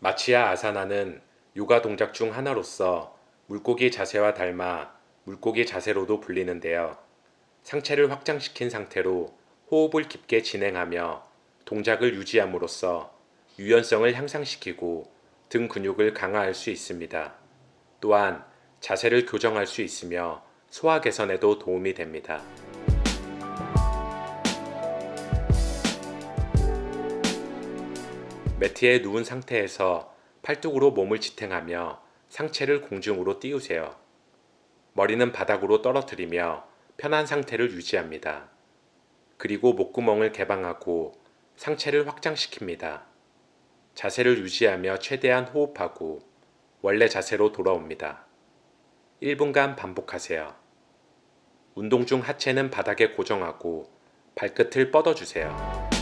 마치야 아사나는 요가 동작 중 하나로서 물고기 자세와 닮아 물고기 자세로도 불리는데요. 상체를 확장시킨 상태로 호흡을 깊게 진행하며 동작을 유지함으로써 유연성을 향상시키고 등 근육을 강화할 수 있습니다. 또한 자세를 교정할 수 있으며 소화 개선에도 도움이 됩니다. 매트에 누운 상태에서 팔뚝으로 몸을 지탱하며 상체를 공중으로 띄우세요. 머리는 바닥으로 떨어뜨리며 편한 상태를 유지합니다. 그리고 목구멍을 개방하고 상체를 확장시킵니다. 자세를 유지하며 최대한 호흡하고 원래 자세로 돌아옵니다. 1분간 반복하세요. 운동 중 하체는 바닥에 고정하고 발끝을 뻗어주세요.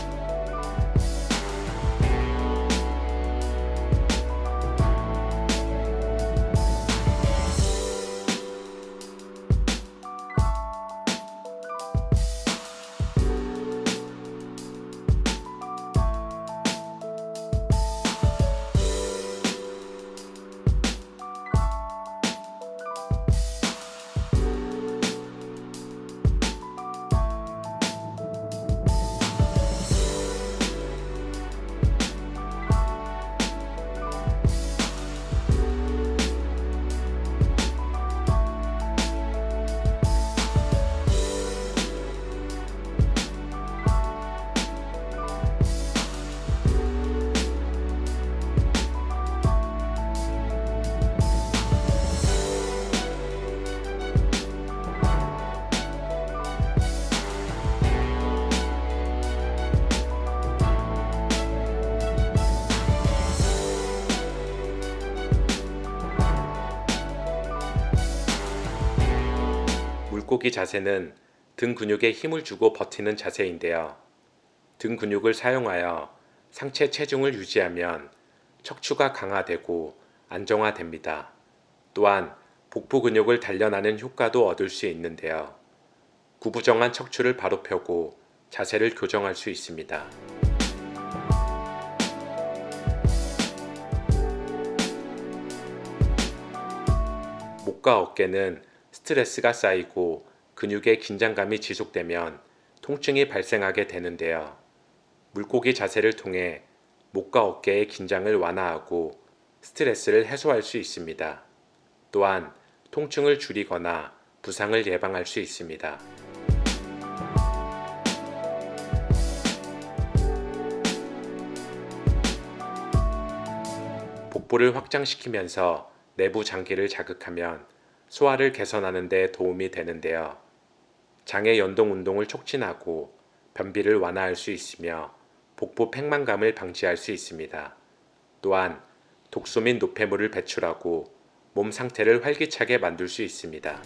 물고기 자세는 등 근육에 힘을 주고 버티는 자세인데요. 등 근육을 사용하여 상체 체중을 유지하면 척추가 강화되고 안정화됩니다. 또한 복부 근육을 단련하는 효과도 얻을 수 있는데요. 구부정한 척추를 바로 펴고 자세를 교정할 수 있습니다. 목과 어깨는 스트레스가 쌓이고 근육의 긴장감이 지속되면 통증이 발생하게 되는데요. 물고기 자세를 통해 목과 어깨의 긴장을 완화하고 스트레스를 해소할 수 있습니다. 또한 통증을 줄이거나 부상을 예방할 수 있습니다. 복부를 확장시키면서 내부 장기를 자극하면 소화를 개선하는 데 도움이 되는데요. 장의 연동 운동을 촉진하고 변비를 완화할 수 있으며 복부 팽만감을 방지할 수 있습니다. 또한 독소 및 노폐물을 배출하고 몸 상태를 활기차게 만들 수 있습니다.